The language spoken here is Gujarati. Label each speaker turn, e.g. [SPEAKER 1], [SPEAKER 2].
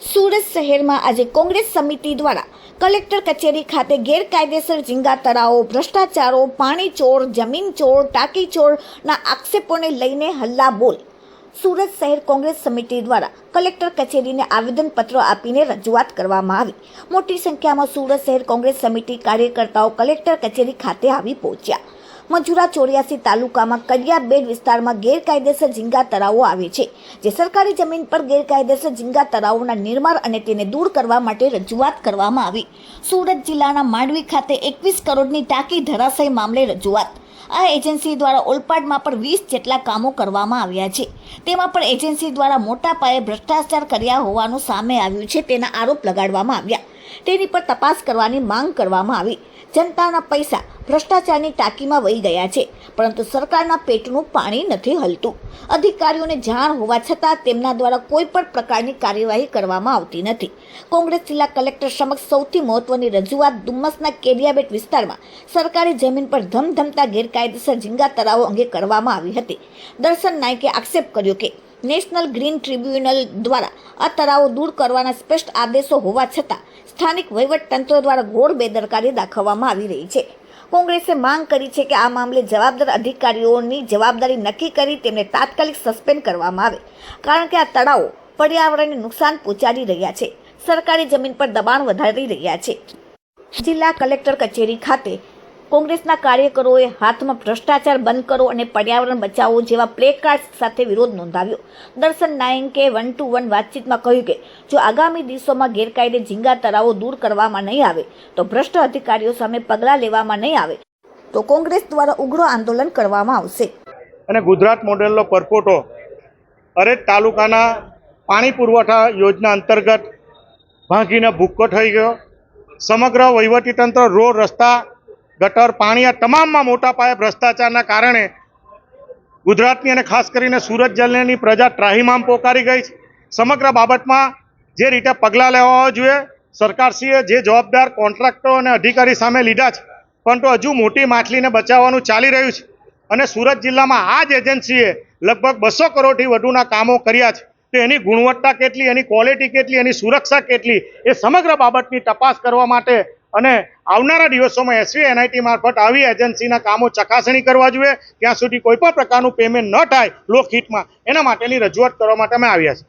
[SPEAKER 1] સુરત શહેરમાં આજે કોંગ્રેસ સમિતિ દ્વારા કલેક્ટર કચેરી ખાતે ગેરકાયદેસર ઝીંગા તળાવો ભ્રષ્ટાચારો, પાણી ચોર, જમીન ચોર, ટાંકી ચોરના આક્ષેપોને લઈને હલ્લા બોલ સુરત શહેર કોંગ્રેસ સમિતિ દ્વારા કલેક્ટર કચેરીને આવેદનપત્ર આપીને રજૂઆત કરવામાં આવી. મોટી સંખ્યામાં સુરત શહેર કોંગ્રેસ સમિતિ કાર્યકર્તાઓ કલેક્ટર કચેરી ખાતે આવી પહોંચ્યા. મજુરા ચોર્યાસી તાલુકામાં કડિયાબેડ વિસ્તારમાં ગેરકાયદેસર ઝીંગા તળાવો આવે છે, જે સરકારી જમીન પર ગેરકાયદેસર ઝીંગા તળાવોના નિર્માણ અને તેને દૂર કરવા માટે રજૂઆત કરવામાં આવી. સુરત જિલ્લાના માંડવી ખાતે એકવીસ કરોડની ટાંકી ધરાશય મામલે રજૂઆત. આ એજન્સી દ્વારા ઓલપાડમાં પણ વીસ જેટલા કામો કરવામાં આવ્યા છે. તેમાં પણ એજન્સી દ્વારા મોટા પાયે ભ્રષ્ટાચાર કર્યા હોવાનું સામે આવ્યું છે તેના આરોપ લગાડવામાં આવ્યા. તેની પર તપાસ કરવાની માંગ કરવામાં આવી. જનતાના પૈસા ભ્રષ્ટાચારની ટાંકીમાં વહી ગયા છે, પરંતુ સરકારના પેટનું પાણી નથી હલતું. અધિકારીઓને જાણ હોવા છતાં તેમના દ્વારા કોઈ પણ પ્રકારની કાર્યવાહી કરવામાં આવતી નથી. કોંગ્રેસ જિલ્લા કલેક્ટર સમક્ષ સૌથી મહત્વની રજૂઆત ડુમ્મસના કેડિયાબેટ વિસ્તારમાં સરકારી જમીન પર ધમધમતા ગેરકાયદેસર ઝીંગા તળાવો અંગે કરવામાં આવી હતી. દર્શન નાયકે આક્ષેપ કર્યો કે, નેશનલ ગ્રીન ટ્રિબ્યુનલ દ્વારા આ તળાવો દૂર કરવાના સ્પષ્ટ આદેશો હોવા છતાં સ્થાનિક વહીવટતંત્ર દ્વારા ઘોર બેદરકારી દાખવવામાં આવી રહી છે. કોંગ્રેસે માંગ કરી છે કે આ મામલે જવાબદાર અધિકારીઓની જવાબદારી નક્કી કરી તેમને તાત્કાલિક સસ્પેન્ડ કરવામાં આવે, કારણ કે આ તળાવો પર્યાવરણને નુકસાન પહોંચાડી રહ્યા છે. સરકારી જમીન પર દબાણ વધારી રહ્યા છે. જિલ્લા કલેક્ટર કચેરી ખાતે કોંગ્રેસના કાર્યકરોએ હાથમાં ભ્રષ્ટાચાર બંધ કરો અને પર્યાવરણ બચાવો જેવા પ્લે કાર્ડ સાથે વિરોધ નોંધાવ્યો. દર્શન નાયકે વન ટુ વન વાતચીતમાં કહ્યું કે, જો આગામી દિવસોમાં ગેરકાયદે ઝીંગા તળાવો દૂર કરવામાં નહીં આવે, તો ભ્રષ્ટ અધિકારીઓ સામે પગલાં લેવામાં નહીં આવે, તો કોંગ્રેસ દ્વારા ઉગ્ર આંદોલન કરવામાં આવશે.
[SPEAKER 2] અને ગુજરાત મોડેલનો પરપોટો અરેજ તાલુકાના પાણી પુરવઠા યોજના અંતર્ગત ભાંગીને ભૂક્કો થઈ ગયો. સમગ્ર વહીવટીતંત્ર રોડ રસ્તા ગટર, પાણી આ તમામમાં મોટા પાયે ભ્રષ્ટાચારના કારણે ગુજરાતની અને ખાસ કરીને સુરત જિલ્લાની પ્રજા ત્રાહીમામ પોકારી ગઈ છે. સમગ્ર બાબતમાં જે રીતે પગલાં લેવા જોઈએ, સરકારશ્રીએ જે જવાબદાર કોન્ટ્રાક્ટરો અને અધિકારી સામે લીધા છે, પરંતુ હજુ મોટી માછલીને બચાવવાનું ચાલી રહ્યું છે. અને સુરત જિલ્લામાં આ જ એજન્સીએ લગભગ બસો કરોડથી વધુના કામો કર્યા છે. તો એની ગુણવત્તા કેટલી, એની ક્વોલિટી કેટલી, એની સુરક્ષા કેટલી, એ સમગ્ર બાબતની તપાસ કરવા માટે અને આવનારા દિવસોમાં એસવી, એનઆઈટી મારફત આવી એજન્સીના કામો ચકાસણી કરવા જોઈએ. ત્યાં સુધી કોઈ પણ પ્રકારનું પેમેન્ટ ન થાય લોકહિતમાં એના માટેની રજૂઆત કરવા માટે અમે આવ્યા છીએ.